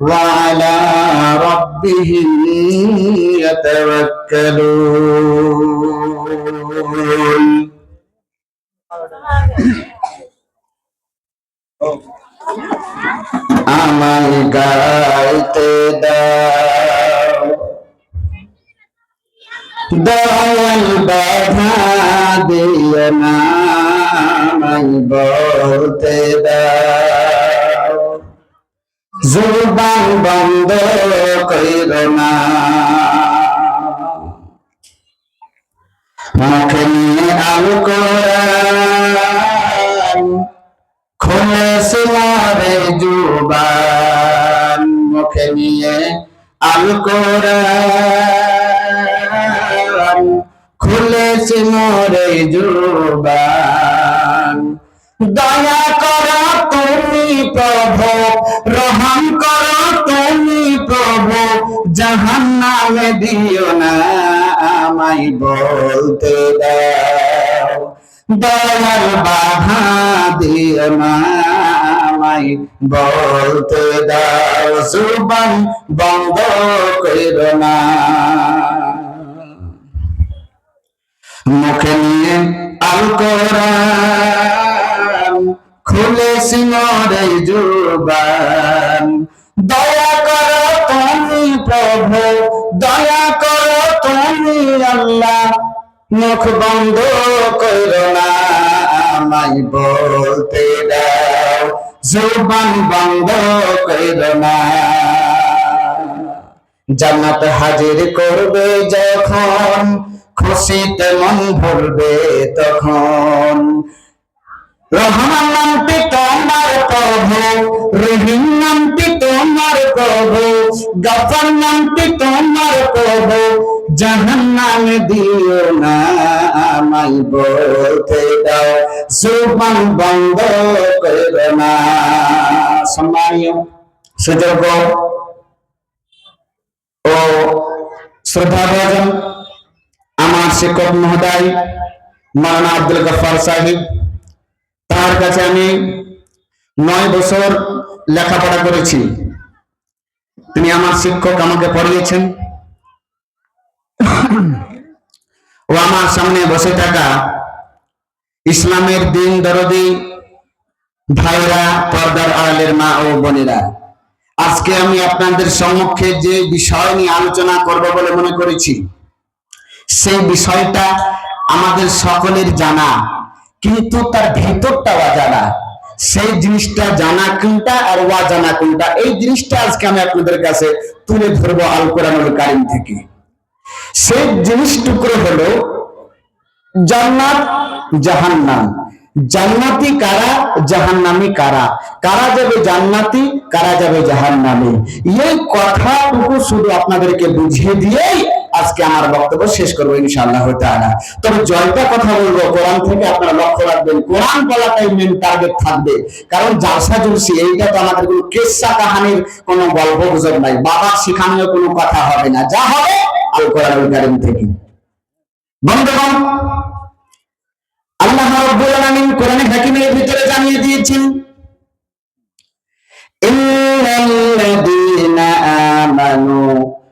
وعلى ربهم يتوكلون আমায় গাইতে দাও দয়াল বাধা দিও না আমায় বলতে দাও জুবান বন্ধ কইর না। মুখে নিয়ে আল কোরআন জুবান। মুখে নিয়ে আল কোরআন, খুলে সিমরে জুবান। দয়া তুমি প্রভু, রহম করো তুমি প্রভু জাহান নামে দিও না আমায় বলতে দাও। দয়াল বাধা দিও না আমায় বলতে দাও। জুবান বন্ধ করো না। মুখে নিয়ে আল কোরআন। খুলে সিমরে জুবান দয়া করো তুমি প্রভু, দয়া করো তুমি আল্লাহ। মুখ বন্ধ করো না, আমায় বলতে দাও। জুবান বন্ধ করো না। জান্নাত হাজির করবে যখন, খুশিতে মন ভরবে তখন। রহমান নামটি তোমার প্রভু, রহিম নামটি তোমার প্রভু, গফর নামটি তোমার প্রভু জাহান নাম দিও না আমায় বলতে দাও জুবান বন্ধ করো না। সম্মানীয় সুযোগ ও শ্রদ্ধাভাজন, আমার শিক্ষক মহোদয় মারানা আব্দুল গফার সাহেব তার কাছে আমি নয় বছর লেখাপড়া করেছি। তিনি আমার শিক্ষক আমাকে পড়িয়েছেন। ও আমার সামনে বসে থাকা ইসলামের দিন দরদি ভাইরা, পর্দার আড়ালের মা ও বোনেরা, আজকে আমি আপনাদের সম্মুখে যে বিষয় নিয়ে আলোচনা করব বলে মনে করেছি, সেই বিষয়টা আমাদের সকলের জানা। কিন্তু তার ভেতরটা অজানা সেই জিনিসটা জানা কোনটা আর অজানা কোনটা, এই জিনিসটা আজকে আমি আপনাদের কাছে তুলে ধরবো আল কোরআনুল কারিম থেকে। সেই জিনিস টুকরো হলো জান্নাত, জাহান্নাম। জান্নাতি কারা, জাহান্নামি কারা? কারা যাবে জান্নাতি, কারা যাবে জাহান্নামে? এই কথাটুকু শুধু আপনাদেরকে বুঝিয়ে দিয়েই আজকে আমার বক্তব্য শেষ করব ইনশাআল্লাহ তাআলা। তবে জয়টা কথা বলব, কোরআন থেকে আপনারা লক্ষ্য রাখবেন, কোরআন বলাটাই মেন টার্গেট থাকবে। কারণ জালসা জুলসি, এইটা তো আমাদের কোনো কেসা কাহানির কোনো গল্প গুজব নাই, বাবার শিখানোর কোনো কথা হবে না, যা হবে আল কোরআনুল কারীম থেকে। বন্ধুগণ, আল্লাহ রাব্বুল আলামিন কোরআনে হাকিমের ভিতরে জানিয়ে দিয়েছেন ইন্নাল্লাযীনা আমানু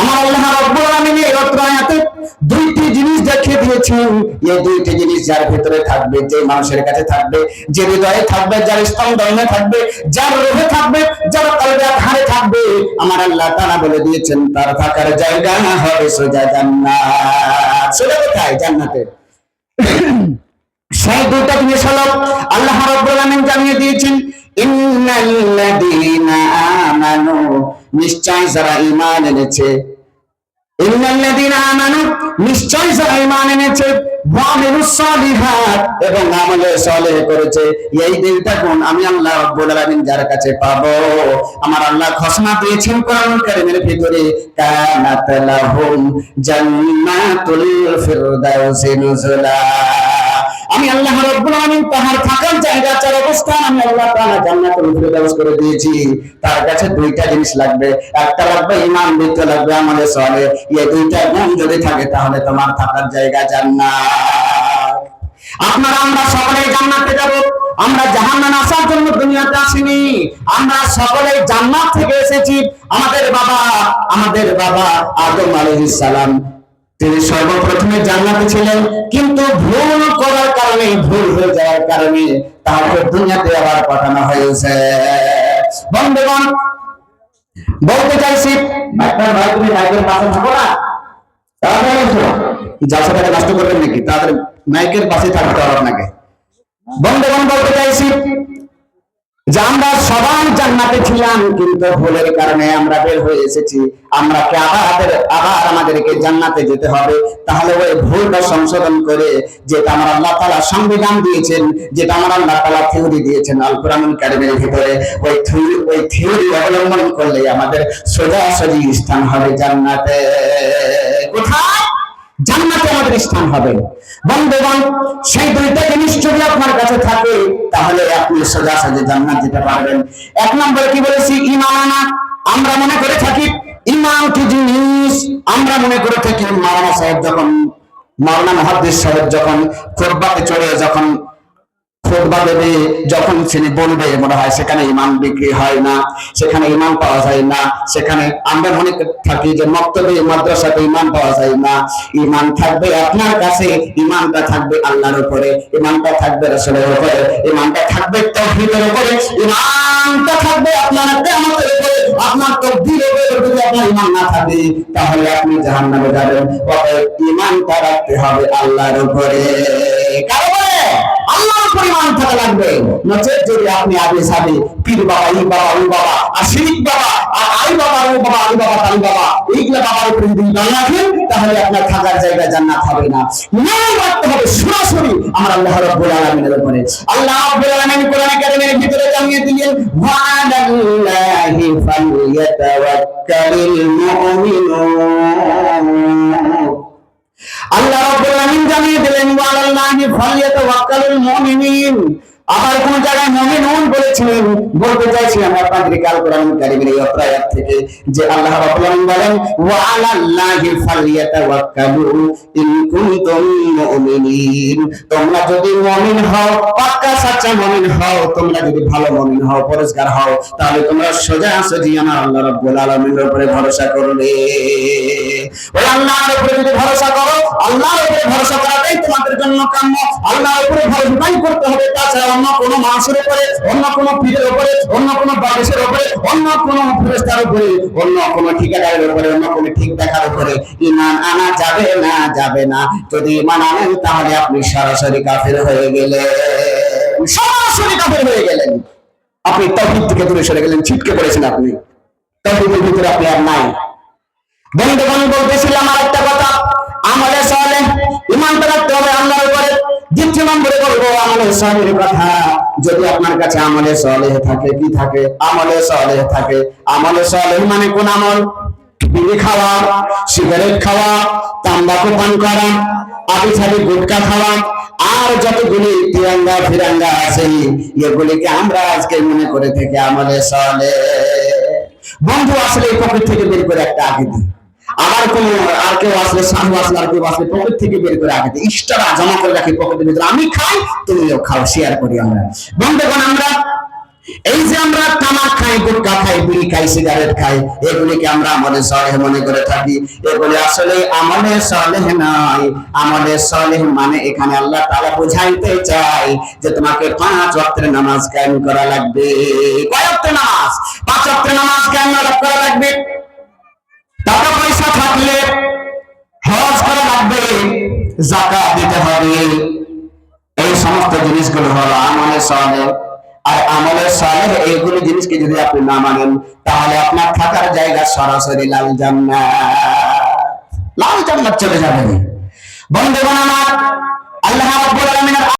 আমার আল্লাহ রাব্বুল আলামিন এই আয়াতে দুইটি জিনিস দেখিয়ে দিয়েছেন। এই দুইটি জিনিস যার ভিতরে থাকবে, যে মানুষের কাছে থাকবে, যে হৃদয়ে থাকবে, যার স্তম্ভনে থাকবে, যার রোহে থাকবে, যার কলবে থাকবে। আমার আল্লাহ তাআলা বলে দিয়েছেন, তার থাকার জায়গা হবে, সোজা জান্নাত। সোজা কোথায়? জান্নাতে। সেই জিনিস হলো আল্লাহ আলামিন জানিয়ে দিয়েছেন ইন্নাল্লাযীনা আমানু। নিশ্চয় যারা ঈমান এনেছে নিশ্চয় সালেহ করেছে, এই দিনটা কোন আমি আল্লাহ রাব্বুল আলামিন কাছে পাবো, আমার আল্লাহ ঘোষণা দিয়েছেন কোরআন কারীমের ভিতরে, কানাত লাহুম জান্নাতুল ফিরদাউসি নুজুলা। আমি আল্লাহ রাব্বুল আলামিন তাহার থাকার জায়গা, চার অবস্থান আমি আল্লাহ তাআলা জান্নাতুল ফিরদাউস করে দিয়েছি। তার কাছে দুইটা জিনিস লাগবে। একটা লাগবে ঈমান, দ্বিতীয় লাগবে আমলে সালেহ এই দুইটা গুণ যদি থাকে, তাহলে তোমার থাকার জায়গা জান্নাত। আপনারা, আমরা সকলে জান্নাতে যাব। আমরা জাহান্নামে আসার জন্য দুনিয়াতে আসিনি। আমরা সকলে জান্নাত থেকে এসেছি। আমাদের বাবা আমাদের বাবা আদম আলাইহিস সালাম তিনি সর্বপ্রথমে জান্নাতে ছিলেন, কিন্তু ভুল করার কারণে, ভুল হয়ে যাওয়ার কারণে তাকে দুনিয়াতে আবার পাঠানো হয়েছে। বন্ধুগণ, বলতে চাইছি, ডাক্তার ভাই, তুমি মাইকের পাশে থাকো না? তাড়াতাড়ি এসো জলসাটাকে নষ্ট করবেন নাকি? তাদের মাইকের পাশে থাকতে হবে আপনাকে। বন্ধুগণ, বলতে চাইছি যে আমরা সবাই জান্নাতে ছিলাম, কিন্তু ভুলের কারণে আমরা বের হয়ে এসেছি। আমরা কি আবার আবার আমাদেরকে জান্নাতে যেতে হবে? তাহলে ওই ভুলটা সংশোধন করে যেটা আমার আল্লাহ তাআলা সংবিধান দিয়েছেন, যেটা আমার আল্লাহ তাআলা থিওরি দিয়েছেন আল কোরআনুল কারিমের ভিতরে, ওই থিওরি ওই থিওরি অবলম্বন করলে আমাদের সোজাসুজি স্থান হবে জান্নাতে। কোথায়? জান্নাতে আমাদের স্থান হবে। বন্ধুগণ, সেই দুইটা জিনিস যদি আপনার কাছে থাকে, তাহলে আপনি সোজা সাজে জান্নাত যেতে পারবেন। এক নম্বরে কি বলেছি? ইমান আনা। আমরা মনে করে থাকি ইমান কি জিনিস? আমরা মনে করে থাকি মাওলানা সাহেব যখন, মাওলানা মহাদ্দেশ সাহেব যখন খুতবাতে চড়ে, যখন খুতবা দেবে, যখন তিনি বলবে, মনে হয় সেখানে ইমান বিক্রি হয় না, সেখানে ইমান পাওয়া যায় না, সেখানে আমরা মনে থাকি যে মক্তবে, মাদ্রাসাতে ইমান পাওয়া যায় না। ইমান থাকবে আপনার কাছে, ইমানটা থাকবে আল্লাহর উপরে, ইমানটা থাকবে রাসূলের উপরে, ইমানটা থাকবে তাওহীদের উপরে, ইমানটা থাকবে আপনার কিয়ামতের উপরে, আপনার তকদীরের উপরে যদি আপনার ইমান না থাকে, তাহলে আপনি জাহান্নামে যাবেন। অতএব ইমানটা রাখতে হবে আল্লাহর উপরে। পরিমাণ থাকা লাগবে। নচেত যদি আপনি আগে সাথে পীর বাবা ই বাবা, ও বাবা আর শিরিক বাবা, আর আই বাবা, ও বাবা আই বাবা তাই বাবা, এইগুলা বাবার উপরে যদি ইমান রাখেন, তাহলে আপনার থাকার জায়গা জান্নাত হবে না। নাই রাখতে হবে সরাসরি। আমার আল্লাহ রাব্বুল আলামিনের উপরে। আল্লাহ রাব্বুল আলামিন কোরআন কারীমের ভিতরে জানিয়ে দিলেন ওয়া আলাল্লাহি ফালইয়াতাওয়াক্কালিল মুমিনুন। আল্লাহ রাব্বুল জানিয়ে দিলেন ওয়া আলাল্লাহি ফালইয়াতাওয়াক্কালুল মুমিনিন। আবার কোন জায়গায় মুমিনুন বলেছিলেন, বলতে চাইছি আমরা কাল কোরআন কারীমের এই থেকে, যে আল্লাহ রাব্বুল আলামিন বলেন ওয়া আলাল্লাহি ফালইয়াতাওয়াক্কালু ইন কুনতুম মুমিনিন। তোমরা যদি মুমিন হও, পাক্কা সাচ্চা মুমিন হও, তোমরা যদি ভালো মুমিন হও পরিষ্কার হও, তাহলে তোমরা সোজা সোজি আমার আল্লাহ রাব্বুল আলামিনের উপরে ভরসা করবে। ওই আল্লাহর উপরে যদি ভরসা করো, আল্লাহর উপরে ভরসা করাটাই তোমাদের জন্য কাম্য। আল্লাহর উপরে ভরসাই করতে হবে। তাছাড়া অন্য কোনো মানুষের উপরে, অন্য কোনো পীরের উপরে, অন্য কোনো উপরে, অন্য কোনো ফেরেশতার উপরে, অন্য কোনো ঠিকাদারের উপরে, অন্য কোনো ঠিক দেখার উপরে ইমান আনা যাবে না যাবে না। যদি ইমান আনেন, তাহলে আপনি সরাসরি কাফের হয়ে গেলে সরাসরি কাফের হয়ে গেলেন। আপনি তৌহিদ থেকে দূরে সরে গেলেন। ছিটকে পড়েছেন আপনি। তৌহিদের ভিতরে আপনি আর নাই। বন্ধুগণ, বলতেছিলাম আর একটা কথা। আমলে সালে ইমানটা রাখতে হবে আল্লাহর উপরে। দ্বিতীয় নম্বরে বলব, আমলে সালের কথা। যদি আপনার কাছে আমলে সালেহ থাকে, কি থাকে? আমলে সালেহ থাকে। আমলে সালেহ মানে কোন আমল? বিড়ি খাওয়া, সিগারেট খাওয়া, তাম্বাকু পান করা আবি ছাবি গুটকা খাওয়া। আর যতগুলি তিরঙ্গা ফিরাঙ্গা আছে, এগুলিকে আমরা আজকে মনে করে থেকে আমলে সালে বন্ধু, আসলে এই পকেট থেকে বের করে একটা আগে দিই কোন আর কেউ আসলে সাধু আসলে আর কেউ আসলে পকেট থেকে বের করে দিই ইস্টারা জমা করে রাখি পকেটের ভিতরে। আমি খাই, তুমিও খাও শেয়ার করি আমরা। বন্ধুগণ, আমরা এই যে আমরা তামাক খাই গুটখা খাই, বিড়ি খাই, সিগারেট খাই, এগুলিকে আমরা আমলে সলেহ মনে করে থাকি। এগুলি আসলে আমলে সলেহ নয় আমলে সলেহ মানে এখানে আল্লাহ তাআলা বুঝাইতে চাই যে তোমাকে পাঁচ ওয়াক্তের নামাজ কায়েম করা লাগবে। কয় ওয়াক্তের নামাজ? পাঁচ ওয়াক্তের নামাজ কায়েম করা লাগবে? টাকা পয়সা থাকলে হজ করা লাগবে জাকাত দিতে হবে। এই সমস্ত জিনিসগুলো হলো আমলে সালে আর আমলে সালে এইগুলো জিনিসকে যদি আপনি না মানেন, তাহলে আপনার থাকার জায়গা সরাসরি লাল জান্নাত। লাল জান্নাত চলে যাবেন বন্ধুগণ আমার